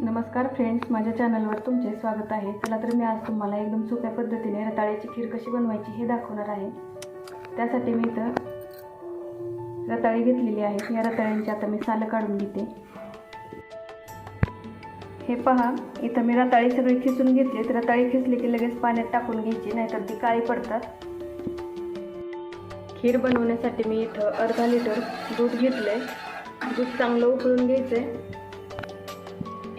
नमस्कार फ्रेंड्स माझ्या चॅनलवर तुमचे स्वागत आहे. चला तर मी आज तुम्हाला एकदम सोप्या पद्धतीने रताळ्याची खीर कशी बनवायची हे दाखवणार आहे. त्यासाठी मी इथं रताळी घेतलेली आहे या रताळ्यांची आता मी सालं काढून घेते. हे पहा इथं मी रताळी सगळी खिसून घेतली तर रताळी खिसली की लगेच पाण्यात टाकून घ्यायची नाहीतर ती काळी पडतात. खीर बनवण्यासाठी मी इथं अर्धा लिटर दूध घेतलं आहे दूध चांगलं उकळून घ्यायचं आहे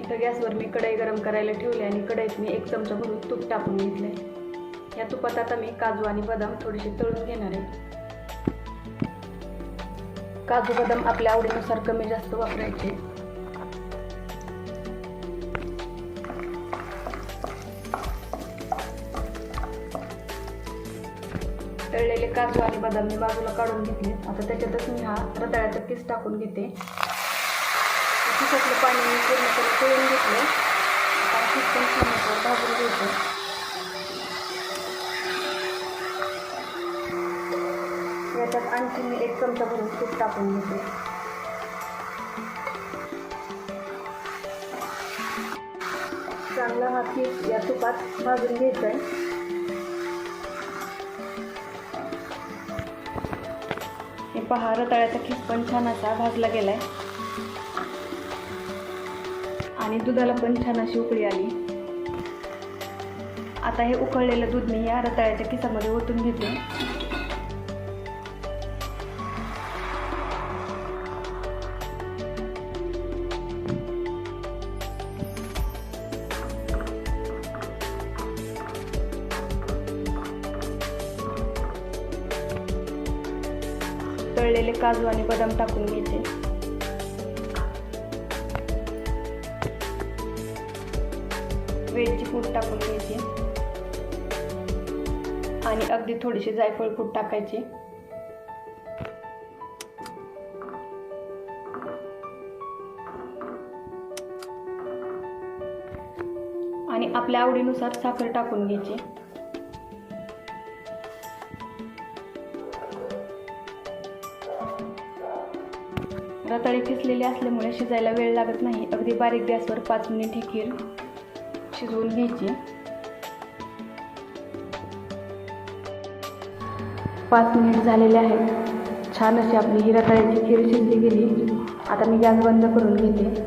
इथं गॅसवर मी कढई गरम करायला ठेवली आणि कढईत मी एक चमचा भरून तूप टाकून घेतले या तुपात आता मी काजू आणि बदाम थोडेसे तळून घेणार आहे. काजू बदाम आपल्या आवडीनुसार कमी जास्त वापरायचे. तळलेले काजू आणि बदाम मी बाजूला काढून घेतले. आता त्याच्यातच मी हा रताळ्याचा किस टाकून घेते. किसातलं पाणी मी पूर्णपणे पिळून घेतलं. आता किस पण भाजून घ्यायचं. याच्यात आणखी मी एक चमचा भरून तूप टाकून घेते. चांगला हा किस या तुपात भाजून घ्यायचा आहे हे पहा रताळ्याचा खीस पण छान असा भाजला आहे आणि दुधाला पण छान अशी उकळी आली. आता हे उकळलेलं दूध मी या रताळ्याच्या किसामध्ये ओतून घेते तळलेले काजू आणि बदाम टाकून घ्यायचे. वेलची पूड टाकून घ्यायची. आणि अगदी थोडीशी जायफळ पूड टाकायची. आणि आपल्या आवडीनुसार साखर टाकून घ्यायची. रताळी किसलेली असल्यामुळे शिजायला वेळ लागत नाही. अगदी बारीक गॅसवर पाच मिनिट ही खीर शिजवून घ्यायची. पाच मिनिट झालेले आहेत. छान अशी आपली हिरा रताळ्याची खीर शिजली गेली. आता मी गॅस बंद करून घेते.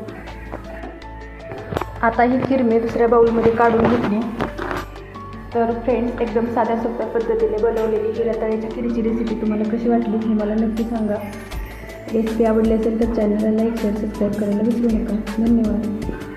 आता ही खीर मी दुसऱ्या बाऊलमध्ये काढून घेतली. तर फ्रेंड्स एकदम साध्या सोप्या पद्धतीने बनवलेली हिरा तळ्याच्या खिरीची रेसिपी तुम्हाला कशी वाटली हे मला नक्की सांगा. रेसिपी आवडली असेल तर चॅनलला लाईक शेअर सबस्क्राईब करायला विसरू नका. धन्यवाद.